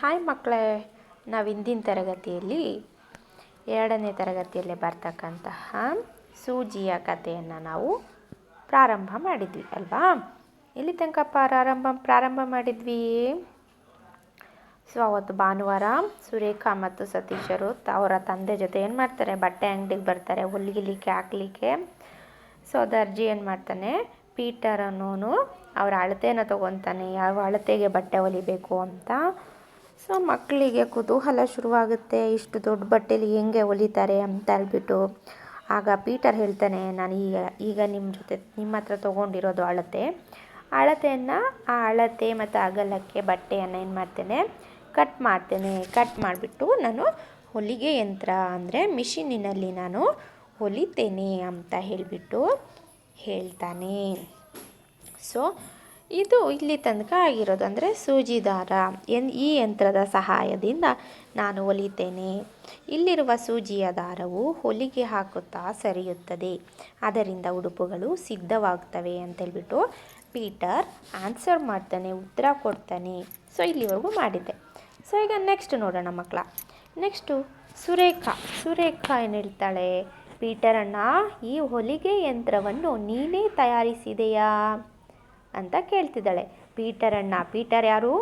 Hi ಮಕ್ಕಳೇ ನಾವು ಇಂದಿನ ತರಗತಿಯಲ್ಲಿ ಎರಡನೇ ತರಗತಿಯಲ್ಲಿ ಬರ್ತಕ್ಕಂತಹ ಸೂಜಿಯ ಕಥೆಯನ್ನು ನಾವು ಪ್ರಾರಂಭ ಮಾಡಿದ್ವಿ, ಅಲ್ವಾ? ಎಲ್ಲಿ ತನಕ ಪ್ರಾರಂಭ ಪ್ರಾರಂಭ ಮಾಡಿದ್ವಿ? ಸೊ, ಅವತ್ತು ಭಾನುವಾರ ಸುರೇಖಾ ಮತ್ತು ಸತೀಶರು ಅವರ ತಂದೆ ಜೊತೆ ಏನು ಮಾಡ್ತಾರೆ, ಬಟ್ಟೆ ಅಂಗಡಿಗೆ ಬರ್ತಾರೆ ಹೊಲಿಗಿಲಿಕ್ಕೆ ಹಾಕ್ಲಿಕ್ಕೆ. ಸೊ ದರ್ಜಿ ಏನು ಮಾಡ್ತಾನೆ ಪೀಟರ್ ಅನ್ನೋನು ಅವರ ಅಳತೆನ ತೊಗೊತಾನೆ, ಯಾವ ಅಳತೆಗೆ ಬಟ್ಟೆ ಹೊಲಿಬೇಕು ಅಂತ ಸೊ ಮಕ್ಕಳಿಗೆ ಕುತೂಹಲ ಶುರುವಾಗುತ್ತೆ, ಇಷ್ಟು ದೊಡ್ಡ ಬಟ್ಟೆಲಿ ಹೆಂಗೆ ಹೊಲಿತಾರೆ ಅಂತ ಹೇಳ್ಬಿಟ್ಟು. ಆಗ ಪೀಟರ್ ಹೇಳ್ತಾನೆ, ನಾನು ಈಗ ಈಗ ನಿಮ್ಮ ಜೊತೆ, ನಿಮ್ಮ ಹತ್ರ ತೊಗೊಂಡಿರೋದು ಅಳತೆ. ಅಳತೆಯನ್ನು ಆ ಅಳತೆ ಮತ್ತು ಅಗಲಕ್ಕೆ ಬಟ್ಟೆಯನ್ನು ಏನು ಮಾಡ್ತೇನೆ, ಕಟ್ ಮಾಡ್ತೇನೆ. ಕಟ್ ಮಾಡಿಬಿಟ್ಟು ನಾನು ಹೊಲಿಗೆ ಯಂತ್ರ ಅಂದರೆ ಮಿಷಿನಿನಲ್ಲಿ ನಾನು ಹೊಲಿತೇನೆ ಅಂತ ಹೇಳಿಬಿಟ್ಟು ಹೇಳ್ತಾನೆ. ಸೊ ಇದು ಇಲ್ಲಿ ತನಕ ಆಗಿರೋದು ಅಂದರೆ ಎನ್, ಈ ಯಂತ್ರದ ಸಹಾಯದಿಂದ ನಾನು ಹೊಲಿತೇನೆ ಇಲ್ಲಿರುವ ಸೂಜಿಯ ದಾರವು ಹೊಲಿಗೆ ಹಾಕುತ್ತಾ ಸರಿಯುತ್ತದೆ. ಅದರಿಂದ ಉಡುಪುಗಳು ಸಿದ್ಧವಾಗ್ತವೆ ಅಂತೇಳ್ಬಿಟ್ಟು ಪೀಟರ್ ಆನ್ಸರ್ ಮಾಡ್ತಾನೆ, ಉತ್ತರ ಕೊಡ್ತಾನೆ. ಸೊ, ಇಲ್ಲಿವರೆಗೂ ಮಾಡಿದ್ದೆ. ಸೊ, ಈಗ ನೆಕ್ಸ್ಟ್ ನೋಡೋಣ ಮಕ್ಕಳ. ನೆಕ್ಸ್ಟು ಸುರೇಖಾ. ಸುರೇಖಾ ಏನು ಹೇಳ್ತಾಳೆ? ಪೀಟರ್ ಅಣ್ಣ ಈ ಹೊಲಿಗೆ ಯಂತ್ರವನ್ನು ನೀನೇ ತಯಾರಿಸಿದೆಯಾ? ಅಂತ ಕೇಳ್ತಿದ್ದಾಳೆ. ಪೀಟರ್ ಅಣ್ಣ ಪೀಟರ್ ಯಾರು?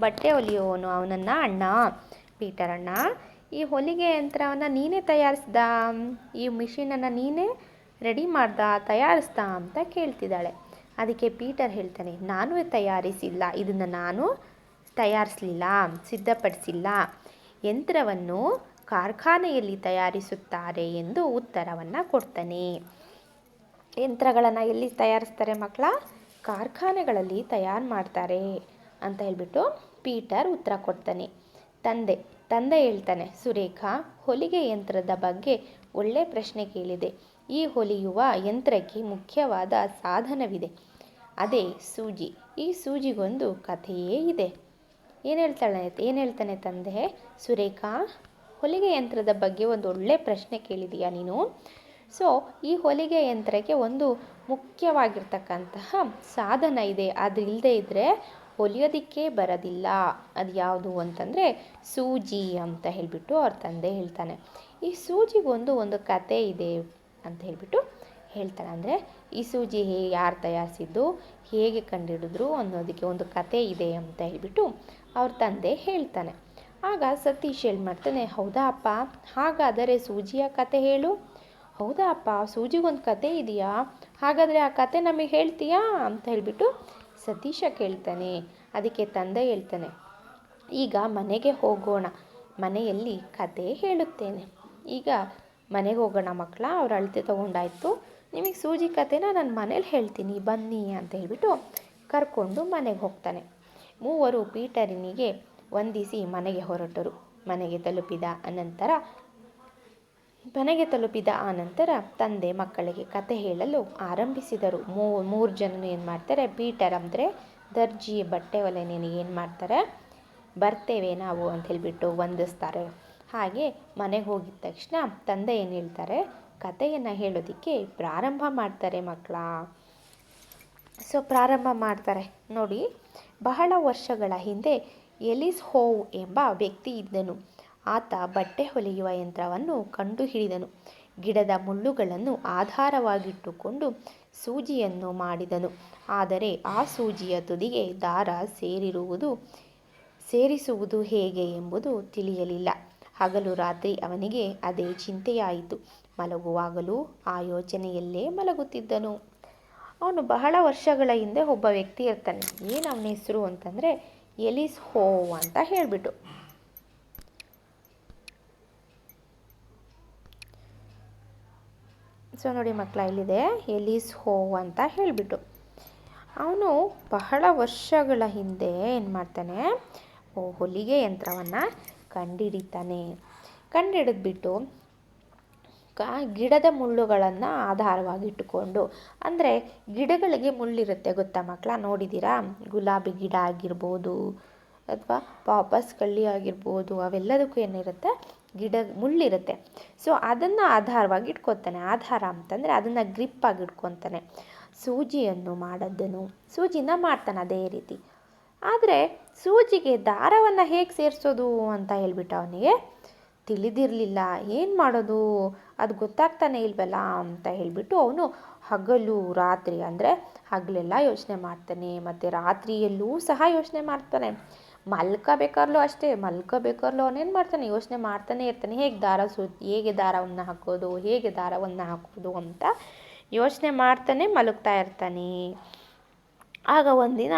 ಬಟ್ಟೆ ಹೊಲಿಯೋನು ಅವನನ್ನ ಅಣ್ಣ. ಪೀಟರ್ ಅಣ್ಣ ಈ ಹೊಲಿಗೆ ಯಂತ್ರವನ್ನು ನೀನೇ ತಯಾರಿಸ್ದ? ಈ ಮಿಷಿನನ್ನು ನೀನೇ ರೆಡಿ ಮಾಡ್ದ, ತಯಾರಿಸ್ದ ಅಂತ ಕೇಳ್ತಿದ್ದಾಳೆ. ಅದಕ್ಕೆ ಪೀಟರ್ ಹೇಳ್ತಾನೆ, ನಾನು ತಯಾರಿಸಿಲ್ಲ, ಇದನ್ನು ನಾನು ತಯಾರಿಸಲಿಲ್ಲ, ಸಿದ್ಧಪಡಿಸಿಲ್ಲ. ಯಂತ್ರವನ್ನು ಕಾರ್ಖಾನೆಯಲ್ಲಿ ತಯಾರಿಸುತ್ತಾರೆ ಎಂದು ಉತ್ತರವನ್ನು ಕೊಡ್ತಾನೆ. ಯಂತ್ರಗಳನ್ನು ಎಲ್ಲಿ ತಯಾರಿಸ್ತಾರೆ ಮಕ್ಕಳ? ಕಾರ್ಖಾನೆಗಳಲ್ಲಿ ತಯಾರು ಮಾಡ್ತಾರೆ ಅಂತ ಹೇಳ್ಬಿಟ್ಟು ಪೀಟರ್ ಉತ್ತರ ಕೊಡ್ತಾನೆ. ತಂದೆ ತಂದೆ ಹೇಳ್ತಾನೆ, ಸುರೇಖಾ, ಹೊಲಿಗೆ ಯಂತ್ರದ ಬಗ್ಗೆ ಒಳ್ಳೆ ಪ್ರಶ್ನೆ ಕೇಳಿದೆ. ಈ ಹೊಲಿಯುವ ಯಂತ್ರಕ್ಕೆ ಮುಖ್ಯವಾದ ಸಾಧನವಿದೆ. ಅದೇ ಸೂಜಿ. ಈ ಸೂಜಿಗೊಂದು ಕಥೆಯೇ ಇದೆ. ಏನು ಹೇಳ್ತಾಳೆ, ಏನು ಹೇಳ್ತಾನೆ ತಂದೆ? ಸುರೇಖಾ, ಹೊಲಿಗೆ ಯಂತ್ರದ ಬಗ್ಗೆ ಒಂದು ಒಳ್ಳೆ ಪ್ರಶ್ನೆ ಕೇಳಿದೀಯಾ ನೀನು? ಸೊ ಈ ಹೊಲಿಗೆ ಯಂತ್ರಕ್ಕೆ ಒಂದು ಮುಖ್ಯವಾಗಿರ್ತಕ್ಕಂತಹ ಸಾಧನ ಇದೆ. ಅದು ಇದ್ದರೆ ಹೊಲಿಯೋದಕ್ಕೆ ಬರೋದಿಲ್ಲ. ಅದು ಯಾವುದು ಅಂತಂದರೆ ಸೂಜಿ ಅಂತ ಹೇಳಿಬಿಟ್ಟು ಅವ್ರ ತಂದೆ ಹೇಳ್ತಾನೆ. ಈ ಸೂಜಿಗೊಂದು ಒಂದು ಕತೆ ಇದೆ ಅಂತ ಹೇಳಿಬಿಟ್ಟು ಹೇಳ್ತಾನೆ. ಅಂದರೆ ಈ ಸೂಜಿ ಹೇ, ಯಾರು ತಯಾರಿಸಿದ್ದು, ಹೇಗೆ ಕಂಡುಹಿಡಿದ್ರು ಅನ್ನೋದಕ್ಕೆ ಒಂದು ಕತೆ ಇದೆ ಅಂತ ಹೇಳಿಬಿಟ್ಟು ಅವ್ರ ತಂದೆ ಹೇಳ್ತಾನೆ. ಆಗ ಸತೀಶ್ ಏನು ಮಾಡ್ತಾನೆ, ಹೌದಾ ಅಪ್ಪ, ಹಾಗಾದರೆ ಸೂಜಿಯ ಕತೆ ಹೇಳು. ಹೌದಾ ಅಪ್ಪ ಸೂಜಿಗೊಂದು ಕತೆ ಇದೆಯಾ? ಹಾಗಾದರೆ ಆ ಕತೆ ನಮಗೆ ಹೇಳ್ತೀಯಾ? ಅಂತ ಹೇಳಿಬಿಟ್ಟು ಸತೀಶ ಕೇಳ್ತಾನೆ. ಅದಕ್ಕೆ ತಂದೆ ಹೇಳ್ತಾನೆ, ಈಗ ಮನೆಗೆ ಹೋಗೋಣ. ಮನೆಯಲ್ಲಿ ಕತೆ ಹೇಳುತ್ತೇನೆ. ಈಗ ಮನೆಗೆ ಹೋಗೋಣ ಮಕ್ಕಳ ಅವ್ರ ಅಳತೆ ತೊಗೊಂಡಾಯ್ತು. ನಿಮಗೆ ಸೂಜಿ ಕತೆನ ನಾನು ಮನೇಲಿ ಹೇಳ್ತೀನಿ, ಬನ್ನಿ ಅಂತ ಹೇಳಿಬಿಟ್ಟು ಕರ್ಕೊಂಡು ಮನೆಗೆ ಹೋಗ್ತಾನೆ. ಮೂವರು ಪೀಟರಿನಿಗೆ ವಂದಿಸಿ ಮನೆಗೆ ಹೊರಟರು. ಮನೆಗೆ ತಲುಪಿದ ಅನಂತರ ಮನೆಗೆ ತಲುಪಿದ ಆನಂತರ ತಂದೆ ಮಕ್ಕಳಿಗೆ ಕತೆ ಹೇಳಲು ಆರಂಭಿಸಿದರು. ಮೂರು ಜನನು ಏನು ಮಾಡ್ತಾರೆ, ಪೀಟರ್ ಅಂದರೆ ದರ್ಜಿ ಬಟ್ಟೆ ಒಲೆ ನೀನು ಏನು ಮಾಡ್ತಾರೆ, ಬರ್ತೇವೆ ನಾವು ಅಂತ ಹೇಳಿಬಿಟ್ಟು ವಂದಿಸ್ತಾರೆ. ಹಾಗೆ ಮನೆಗೆ ಹೋಗಿದ ತಕ್ಷಣ ತಂದೆ ಏನು ಹೇಳ್ತಾರೆ, ಕತೆಯನ್ನು ಹೇಳೋದಕ್ಕೆ ಪ್ರಾರಂಭ ಮಾಡ್ತಾರೆ ಮಕ್ಕಳ. ಸೊ ಪ್ರಾರಂಭ ಮಾಡ್ತಾರೆ. ನೋಡಿ, ಬಹಳ ವರ್ಷಗಳ ಹಿಂದೆ ಎಲಿಸ್ ಹೋವ್ ಎಂಬ ವ್ಯಕ್ತಿ ಇದ್ದನು. ಆತ ಬಟ್ಟೆ ಹೊಲಿಯುವ ಯಂತ್ರವನ್ನು ಕಂಡುಹಿಡಿದನು. ಗಿಡದ ಮುಳ್ಳುಗಳನ್ನು ಆಧಾರವಾಗಿಟ್ಟುಕೊಂಡು ಸೂಜಿಯನ್ನು ಮಾಡಿದನು. ಆದರೆ ಆ ಸೂಜಿಯ ತುದಿಗೆ ದಾರ ಸೇರಿರುವುದು, ಸೇರಿಸುವುದು ಹೇಗೆ ಎಂಬುದು ತಿಳಿಯಲಿಲ್ಲ. ಹಗಲು ರಾತ್ರಿ ಅವನಿಗೆ ಅದೇ ಚಿಂತೆಯಾಯಿತು. ಮಲಗುವಾಗಲೂ ಆ ಯೋಚನೆಯಲ್ಲೇ ಮಲಗುತ್ತಿದ್ದನು. ಅವನು ಬಹಳ ವರ್ಷಗಳ ಹಿಂದೆ ಒಬ್ಬ ವ್ಯಕ್ತಿ ಇರ್ತಾನೆ ಏನು ಅವನ ಹೆಸರು ಅಂತಂದರೆ ಎಲಿಸ್ ಹೋ ಅಂತ ಹೇಳಿಬಿಟ್ಟು. ಸೊ ನೋಡಿ ಮಕ್ಕಳ, ಇಲ್ಲಿದೆ ಎಲಿಸ್ ಹೋ ಅಂತ ಹೇಳಿಬಿಟ್ಟು. ಅವನು ಬಹಳ ವರ್ಷಗಳ ಹಿಂದೆ ಏನು ಮಾಡ್ತಾನೆ? ಹೊಲಿಗೆ ಯಂತ್ರವನ್ನು ಕಂಡಿಡಿತಾನೆ. ಕಂಡಿಡಿದ್ಬಿಟ್ಟು ಗಿಡದ ಮುಳ್ಳುಗಳನ್ನು ಆಧಾರವಾಗಿಟ್ಟುಕೊಂಡು ಅಂದರೆ ಗಿಡಗಳಿಗೆ ಮುಳ್ಳಿರುತ್ತೆ ಗೊತ್ತಾ ಮಕ್ಕಳ, ನೋಡಿದ್ದೀರಾ? ಗುಲಾಬಿ ಗಿಡ ಆಗಿರ್ಬೋದು ಅಥವಾ ಪಾಪಸ್ ಕಳ್ಳಿ ಆಗಿರ್ಬೋದು, ಅವೆಲ್ಲದಕ್ಕೂ ಏನಿರುತ್ತೆ? ಗಿಡ, ಮುಳ್ಳಿರುತ್ತೆ. ಸೊ ಅದನ್ನು ಆಧಾರವಾಗಿ ಇಟ್ಕೊತಾನೆ. ಆಧಾರ ಅಂತಂದರೆ ಅದನ್ನು ಗ್ರಿಪ್ಪಾಗಿ ಇಟ್ಕೊತಾನೆ. ಸೂಜಿಯನ್ನು ಮಾಡದ್ದನು ಸೂಜಿನ ಮಾಡ್ತಾನೆ ಅದೇ ರೀತಿ. ಆದರೆ ಸೂಜಿಗೆ ದಾರವನ್ನು ಹೇಗೆ ಸೇರಿಸೋದು ಅಂತ ಹೇಳ್ಬಿಟ್ಟು ಅವನಿಗೆ ತಿಳಿದಿರಲಿಲ್ಲ. ಏನು ಮಾಡೋದು? ಅದು ಗೊತ್ತಾಗ್ತಾನೆ ಇಲ್ವಲ್ಲ ಅಂತ ಹೇಳಿಬಿಟ್ಟು ಅವನು ಹಗಲು, ರಾತ್ರಿ ಅಂದರೆ ಹಗಲೆಲ್ಲ ಯೋಚನೆ ಮಾಡ್ತಾನೆ. ಮತ್ತು ರಾತ್ರಿಯಲ್ಲೂ ಸಹ ಯೋಚನೆ ಮಾಡ್ತಾನೆ. ಮಲ್ಕೋಬೇಕಾದ್ಲೂ ಅಷ್ಟೇ, ಮಲ್ಕೋಬೇಕಾರ್ಲೂ ಅವನೇನು ಮಾಡ್ತಾನೆ? ಯೋಚನೆ ಮಾಡ್ತಾನೆ ಇರ್ತಾನೆ. ಹೇಗೆ ದಾರ ಸು, ಹೇಗೆ ದಾರವನ್ನು ಹಾಕೋದು, ಹೇಗೆ ದಾರವನ್ನು ಹಾಕೋದು ಅಂತ ಯೋಚನೆ ಮಾಡ್ತಾನೆ, ಮಲಗ್ತಾ ಇರ್ತಾನೆ. ಆಗ ಒಂದಿನ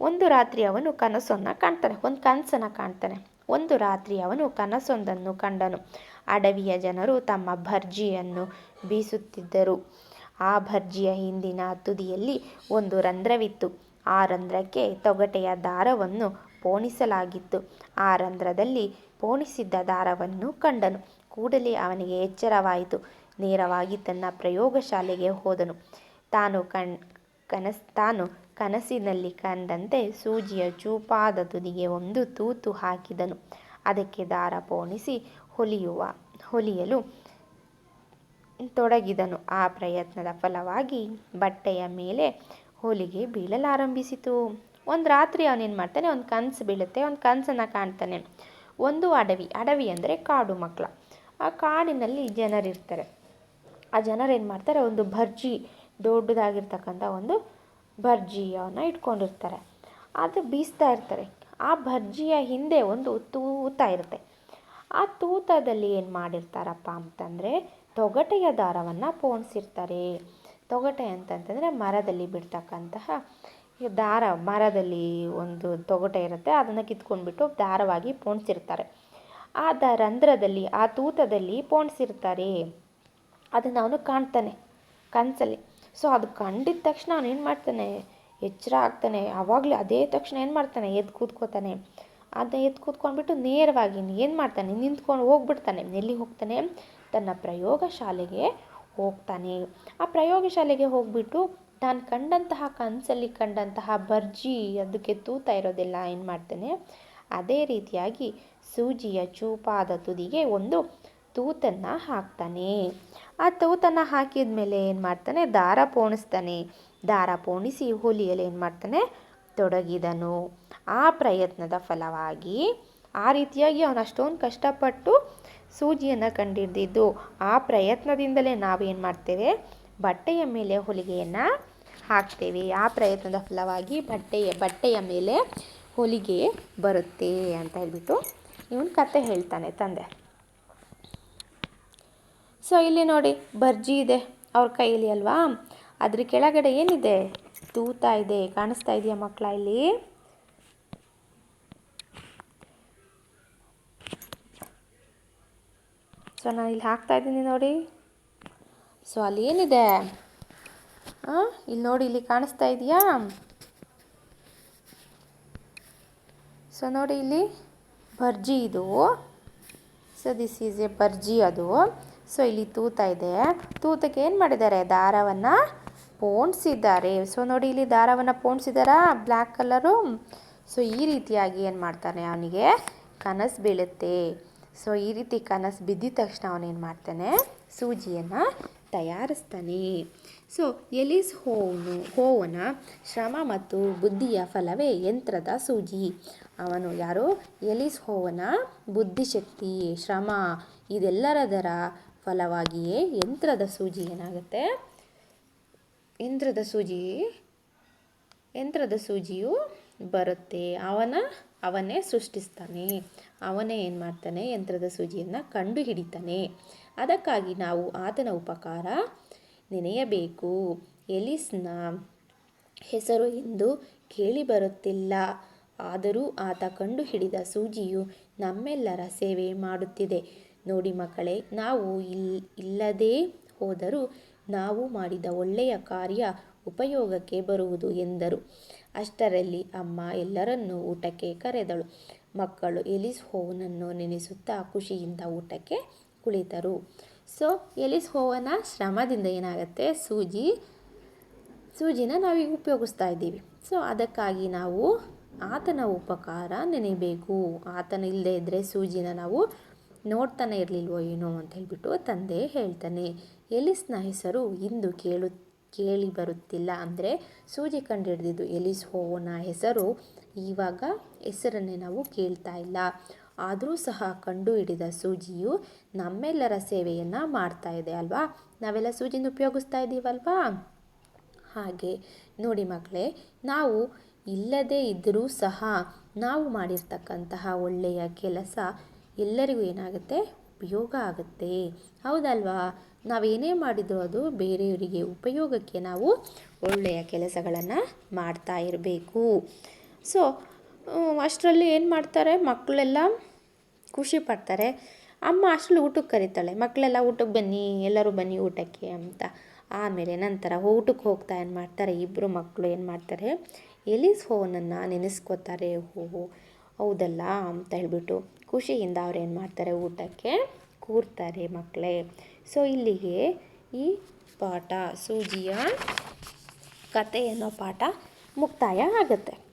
ಒಂದು ರಾತ್ರಿ ಅವನು ಕನಸನ್ನು ಕಾಣ್ತಾನೆ, ಒಂದು ಕನಸನ್ನು ಕಾಣ್ತಾನೆ. ಒಂದು ರಾತ್ರಿ ಅವನು ಕನಸೊಂದನ್ನು ಕಂಡನು. ಅಡವಿಯ ಜನರು ತಮ್ಮ ಭರ್ಜಿಯನ್ನು ಬೀಸುತ್ತಿದ್ದರು. ಆ ಭರ್ಜಿಯ ಹಿಂದಿನ ತುದಿಯಲ್ಲಿ ಒಂದು ರಂಧ್ರವಿತ್ತು. ಆ ರಂಧ್ರಕ್ಕೆ ತೊಗಟೆಯ ದಾರವನ್ನು ಪೋಣಿಸಲಾಗಿತ್ತು. ಆ ರಂಧ್ರದಲ್ಲಿ ಪೋಣಿಸಿದ್ದ ದಾರವನ್ನು ಕಂಡನು. ಕೂಡಲೇ ಅವನಿಗೆ ಎಚ್ಚರವಾಯಿತು. ನೇರವಾಗಿ ತನ್ನ ಪ್ರಯೋಗಶಾಲೆಗೆ ಹೋದನು. ತಾನು ಕಣ್, ಕನಸ್, ತಾನು ಕನಸಿನಲ್ಲಿ ಕಂಡಂತೆ ಸೂಜಿಯ ಚೂಪಾದ ತುದಿಗೆ ಒಂದು ತೂತು ಹಾಕಿದನು. ಅದಕ್ಕೆ ದಾರ ಪೋಣಿಸಿ ಹೊಲಿಯುವ, ಹೊಲಿಯಲು ತೊಡಗಿದನು. ಆ ಪ್ರಯತ್ನದ ಫಲವಾಗಿ ಬಟ್ಟೆಯ ಮೇಲೆ ಹೊಲಿಗೆ ಬೀಳಲಾರಂಭಿಸಿತು. ಒಂದು ರಾತ್ರಿ ಅವನೇನು ಮಾಡ್ತಾನೆ, ಒಂದು ಕನಸು ಬೀಳುತ್ತೆ, ಒಂದು ಕನಸನ್ನು ಕಾಣ್ತಾನೆ. ಒಂದು ಅಡವಿ ಅಡವಿ ಅಂದರೆ ಕಾಡು ಮಕ್ಕಳ ಆ ಕಾಡಿನಲ್ಲಿ ಜನರಿರ್ತಾರೆ ಆ ಜನರು ಏನು ಮಾಡ್ತಾರೆ, ಒಂದು ಭರ್ಜಿ, ದೊಡ್ಡದಾಗಿರ್ತಕ್ಕಂಥ ಒಂದು ಭರ್ಜಿಯನ್ನು ಇಟ್ಕೊಂಡಿರ್ತಾರೆ. ಅದು ಬೀಸ್ತಾ ಇರ್ತಾರೆ. ಆ ಭರ್ಜಿಯ ಹಿಂದೆ ಒಂದು ತೂತ ಇರುತ್ತೆ. ಆ ತೂತದಲ್ಲಿ ಏನು ಮಾಡಿರ್ತಾರಪ್ಪ ಅಂತಂದರೆ, ತೊಗಟೆಯ ದಾರವನ್ನು ಪೋಣಿಸಿರ್ತಾರೆ. ತೊಗಟೆ ಅಂತಂತಂದರೆ ಮರದಲ್ಲಿ ಬಿಡ್ತಕ್ಕಂತಹ ದಾರ, ಮರದಲ್ಲಿ ಒಂದು ತೊಗಟೆ ಇರುತ್ತೆ, ಅದನ್ನು ಕಿತ್ಕೊಂಡ್ಬಿಟ್ಟು ದಾರವಾಗಿ ಪೋಣಿಸಿರ್ತಾರೆ. ಆ ದ ರಂಧ್ರದಲ್ಲಿ, ಆ ತೂತದಲ್ಲಿ ಪೋಣಿಸಿರ್ತಾರೆ. ಅದನ್ನು ಅವನು ಕಾಣ್ತಾನೆ, ಕನಸಲ್ಲಿ. ಸೊ, ಅದು ಕಂಡಿದ ತಕ್ಷಣ ಅವನು ಏನು ಮಾಡ್ತಾನೆ? ಎಚ್ಚರ ಆಗ್ತಾನೆ. ಆವಾಗಲೇ ಅದೇ ತಕ್ಷಣ ಏನು ಮಾಡ್ತಾನೆ? ಎದ್ದು ಕೂತ್ಕೋತಾನೆ. ಅದನ್ನ ಎದ್ದು ಕೂತ್ಕೊಂಡ್ಬಿಟ್ಟು ನೇರವಾಗಿ ಏನು ಮಾಡ್ತಾನೆ? ನಿಂತ್ಕೊಂಡು ಹೋಗ್ಬಿಡ್ತಾನೆ. ಎಲ್ಲಿ ಹೋಗ್ತಾನೆ? ತನ್ನ ಪ್ರಯೋಗಶಾಲೆಗೆ ಹೋಗ್ತಾನೆ. ಆ ಪ್ರಯೋಗಶಾಲೆಗೆ ಹೋಗ್ಬಿಟ್ಟು ತಾನು ಕಂಡಂತಹ ಕನಸಲ್ಲಿ ಕಂಡಂತಹ ಭರ್ಜಿ ಅದಕ್ಕೆ ತೂತ ಇರೋದೆಲ್ಲ, ಏನು ಮಾಡ್ತೇನೆ? ಅದೇ ರೀತಿಯಾಗಿ ಸೂಜಿಯ ಚೂಪಾದ ತುದಿಗೆ ಒಂದು ತೂತನ್ನು ಹಾಕ್ತಾನೆ. ಆ ತೂತನ್ನು ಹಾಕಿದ ಮೇಲೆ ಏನು ಮಾಡ್ತಾನೆ? ದಾರ ಪೋಣಿಸ್ತಾನೆ. ದಾರ ಪೋಣಿಸಿ ಹುಲಿಯಲ್ಲಿ ಏನು ಮಾಡ್ತಾನೆ? ತೊಡಗಿದನು. ಆ ಪ್ರಯತ್ನದ ಫಲವಾಗಿ ಆ ರೀತಿಯಾಗಿ ಅವನು ಅಷ್ಟೊಂದು ಕಷ್ಟಪಟ್ಟು ಸೂಜಿಯನ್ನು ಕಂಡಿಡ್ದಿದ್ದು. ಆ ಪ್ರಯತ್ನದಿಂದಲೇ ನಾವೇನು ಮಾಡ್ತೇವೆ? ಬಟ್ಟೆಯ ಮೇಲೆ ಹೊಲಿಗೆಯನ್ನು ಹಾಕ್ತೇವೆ. ಆ ಪ್ರಯತ್ನದ ಫಲವಾಗಿ ಬಟ್ಟೆಯ ಬಟ್ಟೆಯ ಮೇಲೆ ಹೊಲಿಗೆ ಬರುತ್ತೆ ಅಂತ ಹೇಳ್ಬಿಟ್ಟು ಇವನು ಕತೆ ಹೇಳ್ತಾನೆ ತಂದೆ. ಸೊ ಇಲ್ಲಿ ನೋಡಿ ಭರ್ಜಿ ಇದೆ ಅವ್ರ ಕೈಯಲ್ಲಿ ಅಲ್ವಾ? ಅದ್ರ ಕೆಳಗಡೆ ಏನಿದೆ? ತೂತ ಇದೆ. ಕಾಣಿಸ್ತಾ ಇದೆಯಾ ಮಕ್ಕಳ ಇಲ್ಲಿ? ಸೊ ನಾನು ಇಲ್ಲಿ ಹಾಕ್ತಾ ಇದ್ದೀನಿ ನೋಡಿ. ಸೊ ಅಲ್ಲಿ ಏನಿದೆ? ಇಲ್ಲಿ ನೋಡಿ, ಇಲ್ಲಿ ಕಾಣಿಸ್ತಾ ಇದೆಯಾ? ಸೊ ನೋಡಿ ಇಲ್ಲಿ ಭರ್ಜಿ ಇದು. ಸೊ ದಿಸ್ ಈಸ್ ಎ ಭರ್ಜಿ ಅದು. ಸೊ ಇಲ್ಲಿ ತೂತ ಇದೆ. ತೂತಕ್ಕೆ ಏನು ಮಾಡಿದ್ದಾರೆ? ದಾರವನ್ನು ಪೋಣಿಸಿದ್ದಾರೆ. ಸೊ ನೋಡಿ, ಇಲ್ಲಿ ದಾರವನ್ನು ಪೋಣಿಸಿದಾರಾ ಬ್ಲ್ಯಾಕ್ ಕಲರು ಸೊ ಈ ರೀತಿಯಾಗಿ ಏನು ಮಾಡ್ತಾನೆ ಅವನಿಗೆ? ಕನಸು ಬೀಳುತ್ತೆ. ಸೊ ಈ ರೀತಿ ಕನಸು ಬಿದ್ದಿದ ತಕ್ಷಣ ಅವನೇನು ಮಾಡ್ತಾನೆ? ಸೂಜಿಯನ್ನು ತಯಾರಿಸ್ತಾನೆ. ಸೊ ಎಲಿಸ್ ಹೋವನು ಹೋವನ ಶ್ರಮ ಮತ್ತು ಬುದ್ಧಿಯ ಫಲವೇ ಯಂತ್ರದ ಸೂಜಿ. ಅವನು ಯಾರು? ಎಲಿಸ್ ಹೋವನ ಬುದ್ಧಿಶಕ್ತಿ, ಶ್ರಮ, ಇದೆಲ್ಲರದರ ಫಲವಾಗಿಯೇ ಯಂತ್ರದ ಸೂಜಿ ಏನಾಗುತ್ತೆ? ಯಂತ್ರದ ಸೂಜಿ, ಯಂತ್ರದ ಸೂಜಿಯು ಬರುತ್ತೆ. ಅವನ, ಅವನೇ ಸೃಷ್ಟಿಸ್ತಾನೆ. ಅವನೇ ಏನು ಮಾಡ್ತಾನೆ ಯಂತ್ರದ ಸೂಜಿಯನ್ನು ಕಂಡು ಹಿಡಿತಾನೆ ಅದಕ್ಕಾಗಿ ನಾವು ಆತನ ಉಪಕಾರ ನೆನೆಯಬೇಕು. ಎಲಿಸ್ನ ಹೆಸರು ಎಂದು ಕೇಳಿ ಬರುತ್ತಿಲ್ಲ ಆದರೂ ಆತ ಕಂಡು ಹಿಡಿದ ಸೂಜಿಯು ನಮ್ಮೆಲ್ಲರ ಸೇವೆ ಮಾಡುತ್ತಿದೆ. ನೋಡಿ ಮಕ್ಕಳೇ, ನಾವು ಇಲ್, ಇಲ್ಲದೇ ಹೋದರೂ ನಾವು ಮಾಡಿದ ಒಳ್ಳೆಯ ಕಾರ್ಯ ಉಪಯೋಗಕ್ಕೆ ಬರುವುದು ಎಂದರು. ಅಷ್ಟರಲ್ಲಿ ಅಮ್ಮ ಎಲ್ಲರನ್ನೂ ಊಟಕ್ಕೆ ಕರೆದಳು. ಮಕ್ಕಳು ಎಲಿಸ್ ಹೋವನನ್ನು ನೆನೆಸುತ್ತಾ ಖುಷಿಯಿಂದ ಊಟಕ್ಕೆ ಕುಳಿತರು. ಸೊ ಎಲಿಸ್ ಹೋವನ ಶ್ರಮದಿಂದ ಏನಾಗುತ್ತೆ? ಸೂಜಿ, ಸೂಜಿನ ನಾವೀಗ ಉಪಯೋಗಿಸ್ತಾ ಇದ್ದೀವಿ. ಸೊ, ಅದಕ್ಕಾಗಿ ನಾವು ಆತನ ಉಪಕಾರ ನೆನೆಯಬೇಕು. ಆತನ ಇಲ್ಲದೆ ಇದ್ದರೆ ಸೂಜಿನ ನಾವು ನೋಡ್ತಾನೆ ಇರಲಿಲ್ವೋ ಏನೋ ಅಂತ ಹೇಳಿಬಿಟ್ಟು ತಂದೆ ಹೇಳ್ತಾನೆ, ಎಲಿಸ್ನ ಹೆಸರು ಇಂದು ಕೇಳು, ಕೇಳಿ ಬರುತ್ತಿಲ್ಲ. ಅಂದರೆ ಸೂಜಿ ಕಂಡುಹಿಡಿದಿದ್ದು ಎಲಿಸ್ ಹೋವನ ಹೆಸರು ಇವಾಗ ಹೆಸರನ್ನೇ ನಾವು ಕೇಳ್ತಾ ಇಲ್ಲ. ಆದರೂ ಸಹ ಕಂಡು ಹಿಡಿದ ಸೂಜಿಯು ನಮ್ಮೆಲ್ಲರ ಸೇವೆಯನ್ನು ಮಾಡ್ತಾ ಇದೆ ಅಲ್ವಾ? ನಾವೆಲ್ಲ ಸೂಜಿನ ಉಪಯೋಗಿಸ್ತಾ ಇದ್ದೀವಲ್ವಾ ಹಾಗೆ ನೋಡಿ ಮಕ್ಕಳೇ ನಾವು ಇಲ್ಲದೇ ಇದ್ದರೂ ಸಹ ನಾವು ಮಾಡಿರ್ತಕ್ಕಂತಹ ಒಳ್ಳೆಯ ಕೆಲಸ ಎಲ್ಲರಿಗೂ ಏನಾಗುತ್ತೆ? ಉಪಯೋಗ ಆಗುತ್ತೆ. ಹೌದಲ್ವಾ? ನಾವೇನೇ ಮಾಡಿದರೂ ಅದು ಬೇರೆಯವರಿಗೆ ಉಪಯೋಗಕ್ಕೆ ನಾವು ಒಳ್ಳೆಯ ಕೆಲಸಗಳನ್ನು ಮಾಡ್ತಾ ಇರಬೇಕು. ಸೊ ಅಷ್ಟರಲ್ಲಿ ಏನು ಮಾಡ್ತಾರೆ? ಮಕ್ಕಳೆಲ್ಲ ಖುಷಿ ಪಡ್ತಾರೆ. ಅಮ್ಮ ಅಷ್ಟರಲ್ಲಿ ಊಟಕ್ಕೆ ಕರೀತಾಳೆ. ಮಕ್ಕಳೆಲ್ಲ ಊಟಕ್ಕೆ ಬನ್ನಿ, ಎಲ್ಲರೂ ಬನ್ನಿ ಊಟಕ್ಕೆ ಅಂತ. ಆಮೇಲೆ ನಂತರ ಊಟಕ್ಕೆ ಹೋಗ್ತಾ ಏನು ಮಾಡ್ತಾರೆ? ಇಬ್ಬರು ಮಕ್ಕಳು ಏನು ಮಾಡ್ತಾರೆ? ಎಲಿಸ್ ಫೋನನ್ನು ನೆನೆಸ್ಕೋತಾರೆ. ಓಹೋ ಹೌದಲ್ಲ ಅಂತ ಹೇಳಿಬಿಟ್ಟು ಖುಷಿಯಿಂದ ಅವ್ರು ಏನು ಮಾಡ್ತಾರೆ? ಊಟಕ್ಕೆ ಕೂರ್ತಾರೆ ಮಕ್ಕಳೇ ಸೊ ಇಲ್ಲಿಗೆ ಈ ಪಾಠ, ಸೂಜಿಯ ಕತೆ ಅನ್ನೋ ಪಾಠ ಮುಕ್ತಾಯ ಆಗುತ್ತೆ.